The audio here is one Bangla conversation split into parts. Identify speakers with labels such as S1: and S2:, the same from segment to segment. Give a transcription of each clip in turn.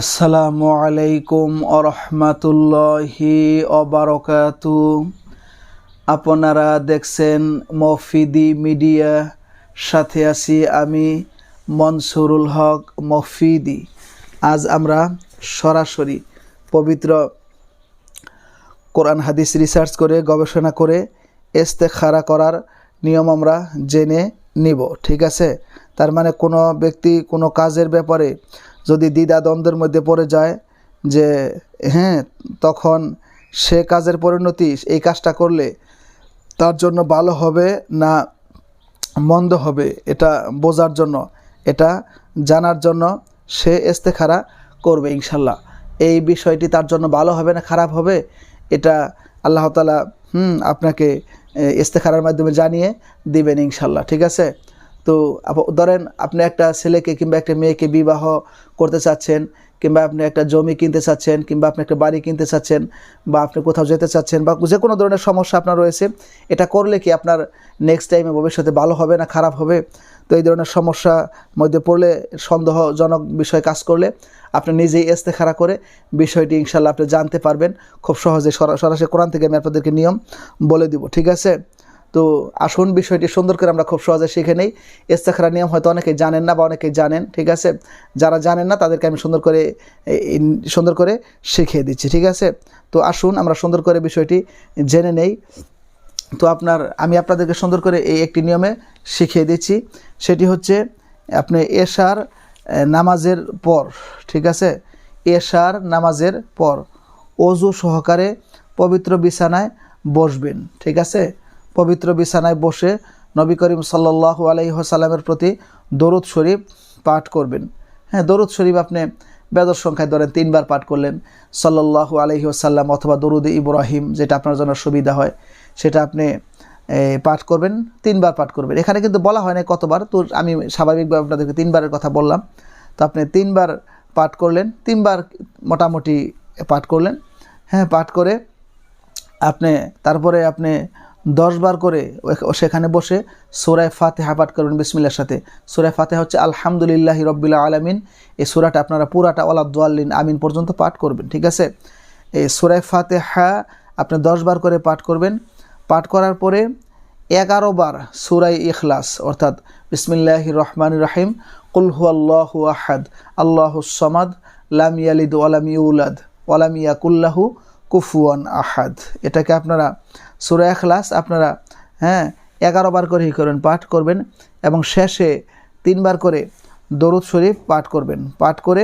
S1: আসসালামু আলাইকুম আরহামাতুল্লাহি অবারকাতু আপনারা দেখছেন মফিদি মিডিয়া, সাথে আছি আমি মনসুরুল হক মফিদি। আজ আমরা সরাসরি পবিত্র কোরআন হাদিস রিসার্চ করে, গবেষণা করে ইস্তেখারা করার নিয়ম আমরা জেনে নিব, ঠিক আছে? তার মানে কোনো ব্যক্তি কোনো কাজের ব্যাপারে যদি দ্বিধা দ্বন্দ্বের মধ্যে পড়ে যায় যে হ্যাঁ তখন সে কাজের পরিণতি, এই কাজটা করলে তার জন্য ভালো হবে না মন্দ হবে, এটা বোঝার জন্য, এটা জানার জন্য সে ইস্তেখারা করবে ইনশাল্লাহ। এই বিষয়টি তার জন্য ভালো হবে না খারাপ হবে? এটা আল্লাহ তালা হুম, আপনাকে ইস্তেখারার মাধ্যমে জানিয়ে দিবেন ইনশাল্লাহ, ঠিক আছে? তো ধরেন আপনি একটা ছেলেকে কিংবা একটা মেয়েকে বিবাহ করতে চাচ্ছেন, কিংবা আপনি একটা জমি কিনতে চাচ্ছেন, কিংবা আপনি একটা বাড়ি কিনতে চাচ্ছেন, বা আপনি কোথাও যেতে চাচ্ছেন, বা যে কোনো ধরনের সমস্যা আপনার রয়েছে, এটা করলে কি আপনার নেক্সট টাইমে ভবিষ্যতে ভালো হবে না খারাপ হবে? তো এই ধরনের সমস্যা মধ্যে পড়লে সন্দেহজনক বিষয় কাজ করলে আপনি নিজেই ইস্তেখারা করে বিষয়টি ইনশাল্লাহ আপনি জানতে পারবেন। খুব সহজে সরাসরি কোরআন থেকে আমি আপনাদেরকে নিয়ম বলে দিব, ঠিক আছে? তো আসুন বিষয়টি সুন্দর করে আমরা খুব সহজে শিখে নেই। ইস্তেখারা নিয়ম হয়তো অনেকে জানেন না বা অনেকে জানেন, ঠিক আছে? যারা জানেন না, তাদেরকে আমি সুন্দর করে সুন্দর করে শিখিয়ে দিচ্ছি, ঠিক আছে? তো আসুন আমরা সুন্দর করে বিষয়টি জেনে নেই। তো আপনার, আমি আপনাদেরকে সুন্দর করে এই একটি নিয়মে শিখিয়ে দিচ্ছি। সেটি হচ্ছে আপনি এশার নামাজের পর, ঠিক আছে? এশার নামাজের পর অজু সহকারে পবিত্র বিছানায় বসবেন, ঠিক আছে? পবিত্র বিছানায় বসে নবী করিম সাল্লাহ আলাইসাল্লামের প্রতি দরুদ শরীফ পাঠ করবেন। হ্যাঁ দরুদ শরীফ আপনি বেদর সংখ্যায় ধরেন, তিনবার পাঠ করলেন। সাল্লাহ আলহি আসাল্লাম অথবা দরুদ ইব্রাহিম যেটা আপনার জন্য সুবিধা হয়, সেটা আপনি পাঠ করবেন, তিনবার পাঠ করবেন। এখানে কিন্তু বলা হয় না কতবার, তো আমি স্বাভাবিকভাবে আপনাদেরকে তিনবারের কথা বললাম। তো আপনি তিনবার পাঠ করলেন, তিনবার মোটামুটি পাঠ করলেন। হ্যাঁ পাঠ করে আপনি, তারপরে আপনি দশবার করে সেখানে বসে সুরায় ফাতেহা পাঠ করবেন বিসমিল্লার সাথে। সুরায় ফাতেহা হচ্ছে আলহামদুলিল্লাহ রব্বিল্লা আলামিন। এই সোরাটা আপনারা পুরাটা ওয়ালা দোয়াল্লিন আমিন পর্যন্ত পাঠ করবেন, ঠিক আছে? এই সুরায় ফাতেহা আপনি দশবার করে পাঠ করবেন। পাঠ করার পরে এগারো বার সুরাই ইখলাস, অর্থাৎ বিসমিল্লাহ রহমান রাহিম কুলহু আল্লাহ আহাদ, আল্লাহ সমাদ, লাম ইয়ালিদ ওয়ালাম ইউলাদ ওয়ালাম ইয়াকুল্লাহু কুফুয়ান আহাদ। এটাকে আপনারা সুরা এখলাস আপনারা হ্যাঁ এগারো বার করে করবেন পাঠ করবেন এবং শেষে তিনবার করে দরুদ শরীফ পাঠ করবেন। পাঠ করে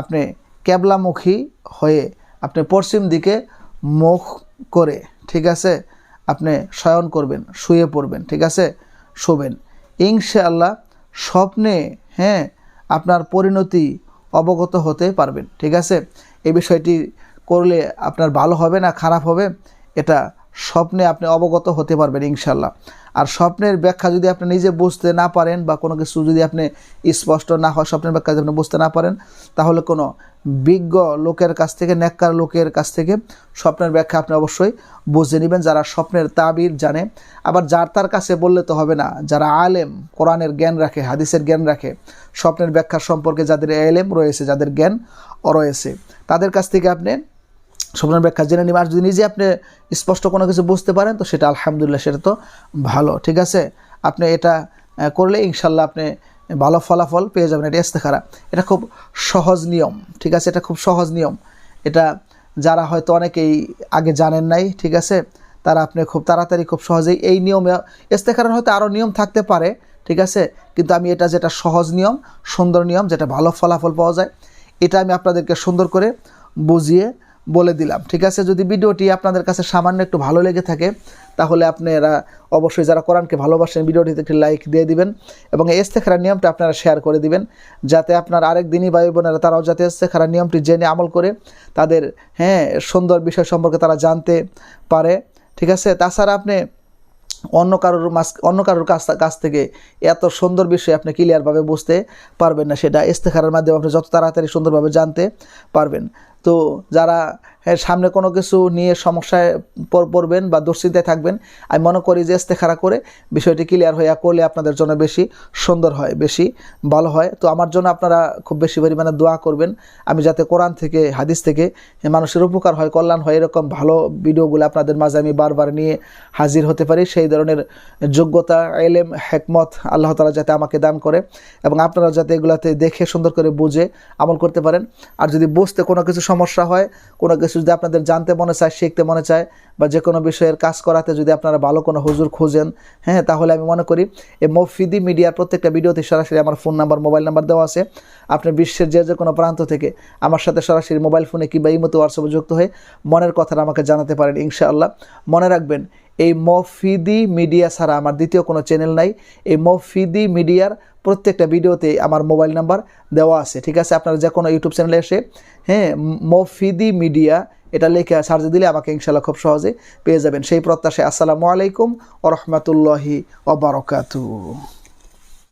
S1: আপনি ক্যাবলামুখী হয়ে আপনি পশ্চিম দিকে মুখ করে, ঠিক আছে, আপনি শয়ন করবেন, শুয়ে পড়বেন, ঠিক আছে, শোবেন। ইনশাআল্লাহ স্বপ্নে হ্যাঁ আপনার পরিণতি অবগত হতে পারবেন, ঠিক আছে। এই বিষয়টি করলে আপনার ভালো হবে না, খারাপ হবে, এটা স্বপ্নে আপনি অবগত হতে পারবেন ইনশাল্লাহ আর স্বপ্নের ব্যাখ্যা যদি আপনি নিজে বুঝতে না পারেন বা কোনো কিছু যদি আপনি স্পষ্ট না হয়, স্বপ্নের ব্যাখ্যা যদি আপনি বুঝতে না পারেন, তাহলে কোনো বিজ্ঞ লোকের কাছ থেকে, নেককার লোকের কাছ থেকে স্বপ্নের ব্যাখ্যা আপনি অবশ্যই বুঝে নেবেন। যারা স্বপ্নের তাবির জানে, আবার যার তার কাছে বললে তো হবে না, যারা আলেম, কোরআনের জ্ঞান রাখে, হাদিসের জ্ঞান রাখে, স্বপ্নের ব্যাখ্যা সম্পর্কে যাদের এলেম রয়েছে, যাদের জ্ঞান রয়েছে, তাদের কাছ থেকে আপনি স্বপ্নের ব্যাখ্যা জেনে নিবেন আর যদি নিজে আপনি স্পষ্ট কোনো কিছু বুঝতে পারেন, তো সেটা আলহামদুলিল্লাহ সেটা তো ভালো, ঠিক আছে? আপনি এটা করলে ইনশাল্লাহ আপনি ভালো ফলাফল পেয়ে যাবেন। এটা ইস্তেখারা। এটা খুব সহজ নিয়ম, ঠিক আছে? এটা খুব সহজ নিয়ম। এটা যারা হয়তো অনেকেই আগে জানেন নাই, ঠিক আছে? তারা আপনি খুব তাড়াতাড়ি খুব সহজেই এই নিয়মে, ইস্তেখারার হয়তো আরও নিয়ম থাকতে পারে, ঠিক আছে? কিন্তু আমি এটা যেটা সহজ নিয়ম, সুন্দর নিয়ম, যেটা ভালো ফলাফল পাওয়া যায়, এটা আমি আপনাদেরকে সুন্দর করে বুঝিয়ে বলে দিলাম। ঠিক আছে? যদি ভিডিওটি আপনাদের কাছে সামান্য একটু ভালো লেগে থাকে, তাহলে আপনারা অবশ্যই যারা কোরআনকে ভালোবাসেন, ভিডিওটিতে একটি লাইক দিয়ে দিবেন এবং এই ইস্তেখারার নিয়মটা আপনারা শেয়ার করে দিবেন, যাতে আপনার আরেক দিনই ভাই বোনেরা তারাও যাতে ইস্তেখারার নিয়মটি জেনে আমল করে, তাদের হ্যাঁ সুন্দর বিষয় সম্পর্কে তারা জানতে পারে। ঠিক আছে? তাছাড়া আপনি অন্য কারোর মাস, অন্য কারোর কাছ কাছ থেকে এত সুন্দর বিষয় আপনি ক্লিয়ারভাবে বুঝতে পারবেন না, সেটা ইস্তেখারের মাধ্যমে আপনি যত তাড়াতাড়ি সুন্দরভাবে জানতে পারবেন। তো যারা হ্যাঁ, সামনে কোনো কিছু নিয়ে সমস্যায় পড়বেন বা দুশ্চিন্তায় থাকবেন আমি মনে করি যে ইস্তেখারা করে বিষয়টি ক্লিয়ার হইয়া করলে আপনাদের জন্য বেশি সুন্দর হয় বেশি ভালো হয়। তো আমার জন্য আপনারা খুব বেশি পরিমাণে দোয়া করবেন। আমি যাতে কোরআন থেকে হাদিস থেকে মানুষের উপকার হয় কল্যাণ হয় এরকম ভালো ভিডিওগুলো আপনাদের মাঝে আমি বারবার নিয়ে হাজির হতে পারি। সেই ধরনের যোগ্যতা এলেম হেকমত আল্লাহ তালা যাতে আমাকে দান করে এবং আপনারা যাতে এগুলাতে দেখে সুন্দর করে বুঝে আমল করতে পারেন। আর যদি বুঝতে কোনো কিছু সমস্যা হয়, কোনো কিছু যদি আপনাদের জানতে মনে চায়, শিখতে মনে চায়, বা যে কোনো বিষয়ের কাজ করাতে যদি আপনারা ভালো কোনো হুজুর খোঁজেন হ্যাঁ তাহলে আমি মনে করি এই মফিদি মিডিয়ার প্রত্যেকটা ভিডিওতে সরাসরি আমার ফোন নাম্বার, মোবাইল নাম্বার দেওয়া আছে। আপনি বিশ্বের যে যে কোনো প্রান্ত থেকে আমার সাথে সরাসরি মোবাইল ফোনে কিংবা ইমতো মতো হোয়াটসঅ্যাপে যুক্ত হয়ে মনের কথাটা আমাকে জানাতে পারেন ইনশাআল্লাহ। মনে রাখবেন এই মফিদি মিডিয়া ছাড়া আমার দ্বিতীয় কোনো চ্যানেল নাই। এই মফিদি মিডিয়ার প্রত্যেকটা ভিডিওতে আমার মোবাইল নাম্বার দেওয়া আছে, ঠিক আছে? আপনারা যে কোনো ইউটিউব চ্যানেলে এসে হ্যাঁ মফিদি মিডিয়া এটা লেখা সার্চ দিলে আমাকে ইনশাল্লাহ খুব সহজে পেয়ে যাবেন। সেই প্রত্যাশায় আসসালামু আলাইকুম ও রহমতুল্লাহি ওবরকাতু